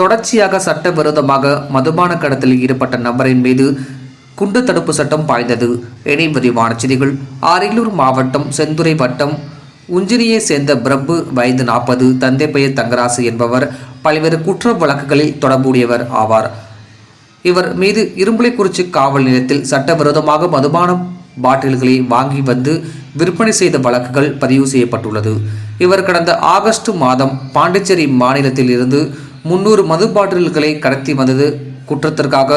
தொடர்ச்சியாக சட்டவிரோதமாக மதுபான கடத்தலில் ஈடுபட்ட நபரின் மீது குண்டு தடுப்பு சட்டம் பாய்ந்தது. இனி விரிவான செய்திகள். அரியலூர் மாவட்டம் செந்துறை வட்டம் உஞ்சினியை சேர்ந்த பிரபு வயது நாற்பது தந்தை பெயர் தங்கராசு என்பவர் பல்வேறு குற்ற வழக்குகளில் தொடர்புடையவர் ஆவார். இவர் மீது இரும்புலிக்குறிச்சி காவல் நிலையத்தில் சட்டவிரோதமாக மதுபான பாட்டில்களை வாங்கி வந்து விற்பனை செய்த வழக்குகள் பதிவு செய்யப்பட்டுள்ளது. இவர் கடந்த ஆகஸ்ட் மாதம் பாண்டிச்சேரி மாநிலத்தில் இருந்து முன்னூறு மது பாட்டில்களை கடத்தி வந்தது. குற்றத்திற்காக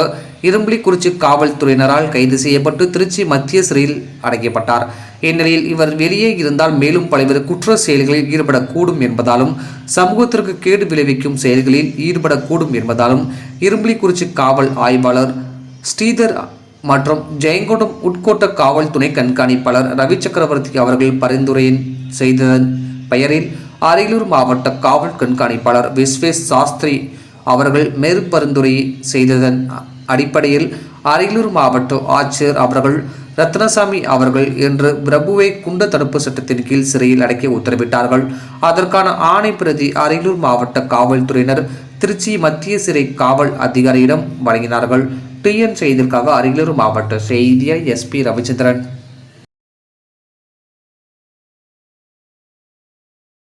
இரும்புலிக்குறிச்சி காவல்துறையினரால் கைது செய்யப்பட்டு திருச்சி மத்திய சிறையில் அடைக்கப்பட்டார். இந்நிலையில் இவர் வெளியே இருந்தால் மேலும் பல்வேறு குற்ற செயல்களில் ஈடுபடக்கூடும் என்பதாலும் சமூகத்திற்கு கேடு விளைவிக்கும் செயல்களில் ஈடுபடக்கூடும் என்பதாலும் இரும்புலிக்குறிச்சி காவல் ஆய்வாளர் ஸ்ரீதர் மற்றும் ஜெயங்கொண்டம் உட்கோட்ட காவல் துணை கண்காணிப்பாளர் ரவி சக்கரவர்த்தி அவர்கள் பரிந்துரையின் செய்ததன் பெயரில் அரியலூர் மாவட்ட காவல் கண்காணிப்பாளர் விஸ்வேஷ் சாஸ்திரி அவர்கள் மேற்பரிந்துரை செய்ததன் அடிப்படையில் அரியலூர் மாவட்ட ஆட்சியர் அவர்கள் ரத்னசாமி அவர்கள் இன்று பிரபுவை குண்ட தடுப்பு சட்டத்தின் கீழ் சிறையில் அடைக்க உத்தரவிட்டார்கள். அதற்கான ஆணை பிரதி அரியலூர் மாவட்ட காவல்துறையினர் திருச்சி மத்திய சிறை காவல் அதிகாரியிடம் வழங்கினார்கள். டிஎன் செய்திற்காக அரியலூர் மாவட்ட செய்தியை எஸ்பி ரவிச்சந்திரன்.